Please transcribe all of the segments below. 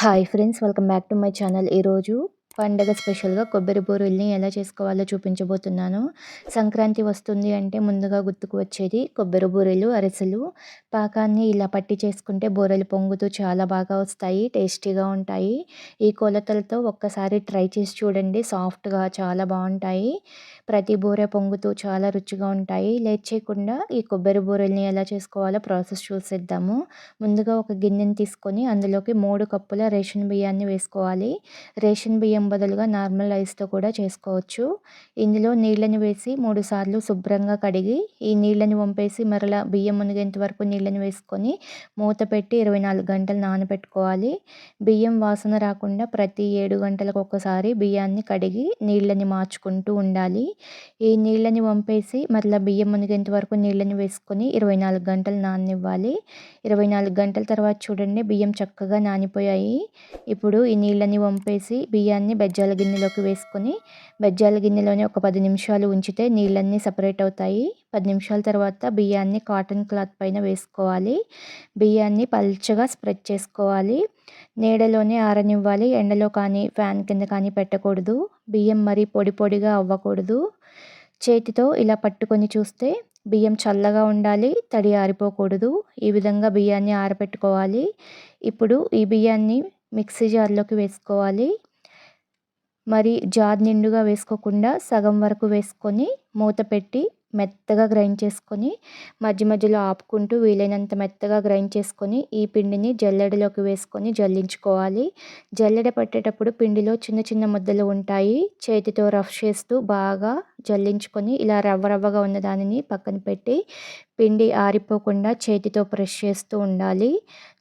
Hi friends welcome back to my channel ఈరోజు పండగ స్పెషల్గా కొబ్బరి బూరెల్ని ఎలా చేసుకోవాలో చూపించబోతున్నాను. సంక్రాంతి వస్తుంది అంటే ముందుగా గుర్తుకు వచ్చేది కొబ్బరి బూరెలు అరిసెలు. పాకాన్ని ఇలా పట్టి చేసుకుంటే బూరెలు పొంగుతూ చాలా బాగా వస్తాయి టేస్టీగా ఉంటాయి. ఈ కొలతలతో ఒక్కసారి ట్రై చేసి చూడండి సాఫ్ట్గా చాలా బాగుంటాయి. ప్రతి బూరె పొంగుతూ చాలా రుచిగా ఉంటాయి. లేట్ చేయకుండా ఈ కొబ్బరి బూరెల్ని ఎలా చేసుకోవాలో ప్రాసెస్ చూసేద్దాము. ముందుగా ఒక గిన్నెని తీసుకొని అందులోకి మూడు కప్పుల రేషన్ బియ్యాన్ని వేసుకోవాలి. రేషన్ బియ్యం బదులుగా నార్మల్ రైస్తో కూడా చేసుకోవచ్చు. ఇందులో నీళ్ళని వేసి మూడు సార్లు శుభ్రంగా కడిగి ఈ నీళ్ళని వంపేసి మరలా బియ్యం మునిగేంత వరకు నీళ్ళని వేసుకొని మూత పెట్టి ఇరవై నాలుగు గంటలు నానబెట్టుకోవాలి. బియ్యం వాసన రాకుండా ప్రతి ఏడు గంటలకు ఒకసారి బియ్యాన్ని కడిగి నీళ్ళని మార్చుకుంటూ ఉండాలి. ఈ నీళ్ళని వంపేసి మరలా బియ్యం మునిగేంత వరకు నీళ్ళని వేసుకొని ఇరవై నాలుగు గంటలు నాననివ్వాలి ఇరవై నాలుగు గంటల తర్వాత చూడండి బియ్యం చక్కగా నానిపోయాయి. ఇప్పుడు ఈ నీళ్ళని వంపేసి బియ్యాన్ని బెజ్జాల గిన్నెలోకి వేసుకొని బెజ్జాల గిన్నెలోనే ఒక పది నిమిషాలు ఉంచితే నీళ్ళన్నీ సపరేట్ అవుతాయి. పది నిమిషాల తర్వాత బియ్యాన్ని కాటన్ క్లాత్ పైన వేసుకోవాలి. బియ్యాన్ని పల్చగా స్ప్రెడ్ చేసుకోవాలి. నీడలోనే ఆరనివ్వాలి. ఎండలో కానీ ఫ్యాన్ కింద కానీ పెట్టకూడదు. బియ్యం మరీ పొడి పొడిగా అవ్వకూడదు. చేతితో ఇలా పట్టుకొని చూస్తే బియ్యం చల్లగా ఉండాలి తడి ఆరిపోకూడదు. ఈ విధంగా బియ్యాన్ని ఆరబెట్టుకోవాలి ఇప్పుడు ఈ బియ్యాన్ని మిక్సీ జార్లోకి వేసుకోవాలి. మరి జార్ నిండుగా వేసుకోకుండా సగం వరకు వేసుకొని మూత పెట్టి మెత్తగా గ్రైండ్ చేసుకొని మధ్య మధ్యలో ఆపుకుంటూ వీలైనంత మెత్తగా గ్రైండ్ చేసుకొని ఈ పిండిని జల్లెడలోకి వేసుకొని జల్లించుకోవాలి. జల్లెడ పట్టేటప్పుడు పిండిలో చిన్న చిన్న ముద్దలు ఉంటాయి. చేతితో రఫ్ చేస్తూ బాగా జల్లించుకొని ఇలా రవ్వ రవ్వగా ఉన్న దానిని పక్కన పెట్టి పిండి ఆరిపోకుండా చేతితో ప్రెస్ చేస్తూ ఉండాలి.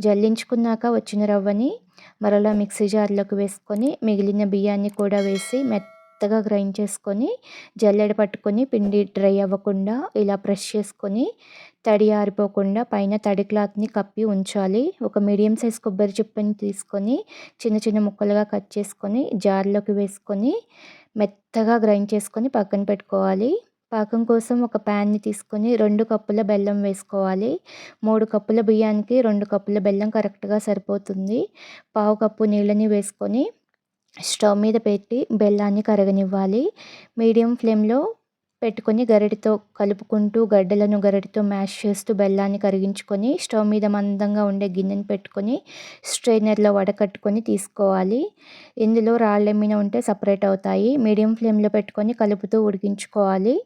జల్లించుకున్నాక వచ్చిన రవ్వని మరలా మిక్సీ జార్లోకి వేసుకొని మిగిలిన బియ్యాన్ని కూడా వేసి మెత్త మెత్తగా గ్రైండ్ చేసుకొని జల్లెడ పట్టుకొని పిండి డ్రై అవ్వకుండా ఇలా ప్రెస్ చేసుకొని తడి ఆరిపోకుండా పైన తడి క్లాత్ని కప్పి ఉంచాలి. ఒక మీడియం సైజ్ కొబ్బరి చిప్పని తీసుకొని చిన్న చిన్న ముక్కలుగా కట్ చేసుకొని జార్లోకి వేసుకొని మెత్తగా గ్రైండ్ చేసుకొని పక్కన పెట్టుకోవాలి. పాకం కోసం ఒక ప్యాన్ని తీసుకొని రెండు కప్పుల బెల్లం వేసుకోవాలి. మూడు కప్పుల బియ్యానికి రెండు కప్పుల బెల్లం కరెక్ట్గా సరిపోతుంది. పావు కప్పు నీళ్ళని వేసుకొని స్టవ్ మీద పెట్టి బెల్లాన్ని కరగనివ్వాలి. మీడియం ఫ్లేమ్లో పెట్టుకొని గరిటతో కలుపుకుంటూ గడ్డలను గరిటతో మ్యాష్ చేస్తూ బెల్లాన్ని కరిగించుకొని స్టవ్ మీద మందంగా ఉండే గిన్నెని పెట్టుకొని స్ట్రైనర్లో వడకట్టుకొని తీసుకోవాలి. ఇందులో రాళ్ళెమ్మిన ఉంటే సపరేట్ అవుతాయి. మీడియం ఫ్లేమ్లో పెట్టుకొని కలుపుతూ ఉడికించుకోవాలి.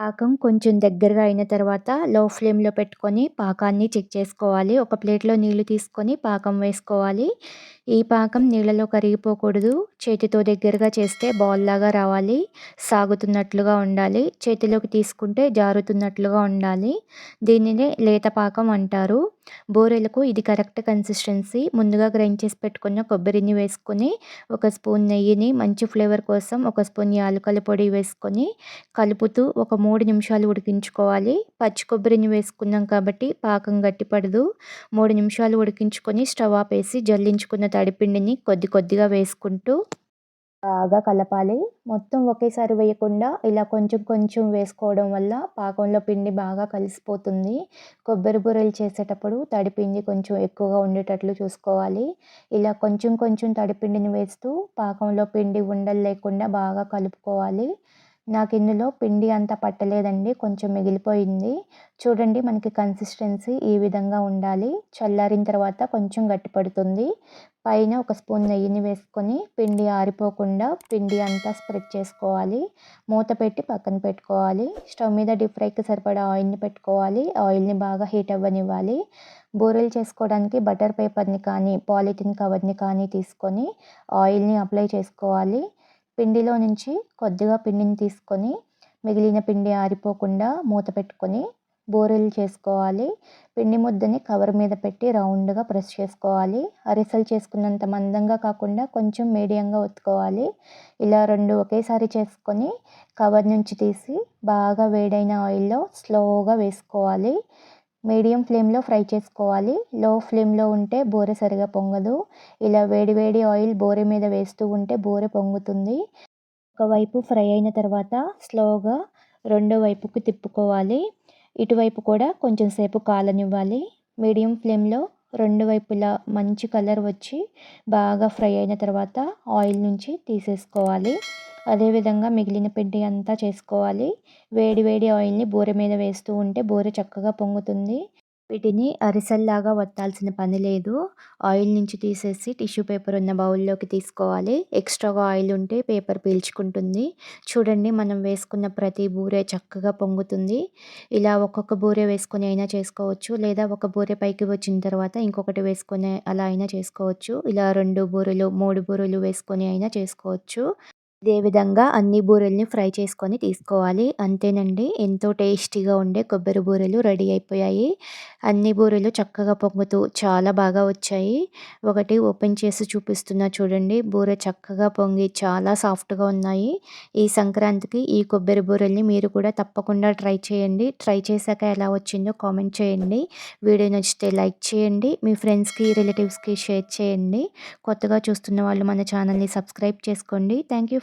పాకం కొంచెం దగ్గరగా అయిన తర్వాత లో ఫ్లేమ్లో పెట్టుకొని పాకాన్ని చెక్ చేసుకోవాలి. ఒక ప్లేట్లో నీళ్ళు తీసుకొని పాకం వేసుకోవాలి. ఈ పాకం నీళ్ళలో కరిగిపోకూడదు. చేతితో దగ్గరగా చేస్తే బాల్ లాగా రావాలి. సాగుతున్నట్లుగా ఉండాలి. చేతిలోకి తీసుకుంటే జారుతున్నట్లుగా ఉండాలి. దీనినే లేత పాకం అంటారు. బూరెలకు ఇది కరెక్ట్ కన్సిస్టెన్సీ ముందుగా గ్రైండ్ చేసి పెట్టుకున్న కొబ్బరిని వేసుకొని ఒక స్పూన్ నెయ్యిని మంచి ఫ్లేవర్ కోసం ఒక స్పూన్ యాలకల పొడి వేసుకొని కలుపుతూ ఒక మూడు నిమిషాలు ఉడికించుకోవాలి. పచ్చి కొబ్బరిని వేసుకున్నాం కాబట్టి పాకం గట్టిపడదు. మూడు నిమిషాలు ఉడికించుకొని స్టవ్ ఆపేసి జల్లించుకున్న తడిపిండిని కొద్ది కొద్దిగా వేసుకుంటూ బాగా కలపాలి. మొత్తం ఒకేసారి వేయకుండా ఇలా కొంచెం కొంచెం వేసుకోవడం వల్ల పాకంలో పిండి బాగా కలిసిపోతుంది. కొబ్బరి బూరెలు చేసేటప్పుడు తడిపిండి కొంచెం ఎక్కువగా ఉండేటట్లు చూసుకోవాలి. ఇలా కొంచెం కొంచెం తడిపిండిని వేస్తూ పాకంలో పిండి ఉండలు లేకుండా బాగా కలుపుకోవాలి. నాకు ఇందులో పిండి అంత పట్టలేదండి కొంచెం మిగిలిపోయింది. చూడండి మనకి కన్సిస్టెన్సీ ఈ విధంగా ఉండాలి. చల్లారిన తర్వాత కొంచెం గట్టి పడుతుంది. పైన ఒక స్పూన్ నెయ్యిని వేసుకొని పిండి ఆరిపోకుండా పిండి అంతా స్ప్రెడ్ చేసుకోవాలి. మూత పెట్టి పక్కన పెట్టుకోవాలి. స్టవ్ మీద డీప్ ఫ్రైకి సరిపడా ఆయిల్ని పెట్టుకోవాలి. ఆయిల్ని బాగా హీట్ అవ్వనివ్వాలి. బూరెలు చేసుకోవడానికి బటర్ పేపర్ని కానీ పాలిథిన్ కవర్ని కానీ తీసుకొని ఆయిల్ని అప్లై చేసుకోవాలి. పిండిలో నుంచి కొద్దిగా పిండిని తీసుకొని మిగిలిన పిండి ఆరిపోకుండా మూత పెట్టుకొని బోరెలు చేసుకోవాలి. పిండి ముద్దని కవర్ మీద పెట్టి రౌండ్గా ప్రెస్ చేసుకోవాలి. అరిసెలు చేసుకున్నంత మందంగా కాకుండా కొంచెం మీడియంగా ఒత్తుకోవాలి. ఇలా రెండు ఒకేసారి చేసుకొని కవర్ నుంచి తీసి బాగా వేడైన ఆయిల్లో స్లోగా వేసుకోవాలి. మీడియం ఫ్లేమ్లో ఫ్రై చేసుకోవాలి. లో ఫ్లేమ్లో ఉంటే బోరె సరిగా పొంగదు. ఇలా వేడి వేడి ఆయిల్ బోరె మీద వేస్తూ ఉంటే బోరె పొంగుతుంది. ఒకవైపు ఫ్రై అయిన తర్వాత స్లోగా రెండో వైపుకి తిప్పుకోవాలి. ఇటువైపు కూడా కొంచెం సేపు కాలనివ్వాలి. మీడియం ఫ్లేమ్లో రెండు వైపులా మంచి కలర్ వచ్చి బాగా ఫ్రై అయిన తర్వాత ఆయిల్ నుంచి తీసేసుకోవాలి. అదేవిధంగా మిగిలిన పిండి అంతా చేసుకోవాలి. వేడి వేడి ఆయిల్ని బూరె మీద వేస్తూ ఉంటే బూర చక్కగా పొంగుతుంది. వీటిని అరిసల్లాగా వత్తాల్సిన పని లేదు. ఆయిల్ నుంచి తీసేసి టిష్యూ పేపర్ ఉన్న బౌల్లోకి తీసుకోవాలి. ఎక్స్ట్రాగా ఆయిల్ ఉంటే పేపర్ పీల్చుకుంటుంది. చూడండి మనం వేసుకున్న ప్రతి బూరె చక్కగా పొంగుతుంది. ఇలా ఒక్కొక్క బూరె వేసుకొని అయినా చేసుకోవచ్చు. లేదా ఒక బూరె పైకి వచ్చిన తర్వాత ఇంకొకటి వేసుకొని అలా అయినా చేసుకోవచ్చు. ఇలా రెండు బూరెలు మూడు బూరెలు వేసుకొని అయినా చేసుకోవచ్చు. ఇదే విధంగా అన్ని బూరెల్ని ఫ్రై చేసుకొని తీసుకోవాలి. అంతేనండి ఎంతో టేస్టీగా ఉండే కొబ్బరి బూరెలు రెడీ అయిపోయాయి. అన్ని బూరెలు చక్కగా పొంగుతూ చాలా బాగా వచ్చాయి. ఒకటి ఓపెన్ చేసి చూపిస్తున్నా చూడండి. బూరె చక్కగా పొంగి చాలా సాఫ్ట్గా ఉన్నాయి. ఈ సంక్రాంతికి ఈ కొబ్బరి బూరెల్ని మీరు కూడా తప్పకుండా ట్రై చేయండి. ట్రై చేశాక ఎలా వచ్చిందో కామెంట్ చేయండి. వీడియో నచ్చితే లైక్ చేయండి. మీ ఫ్రెండ్స్కి రిలేటివ్స్కి షేర్ చేయండి. కొత్తగా చూస్తున్న వాళ్ళు మన ఛానల్ని సబ్స్క్రైబ్ చేసుకోండి. Thank you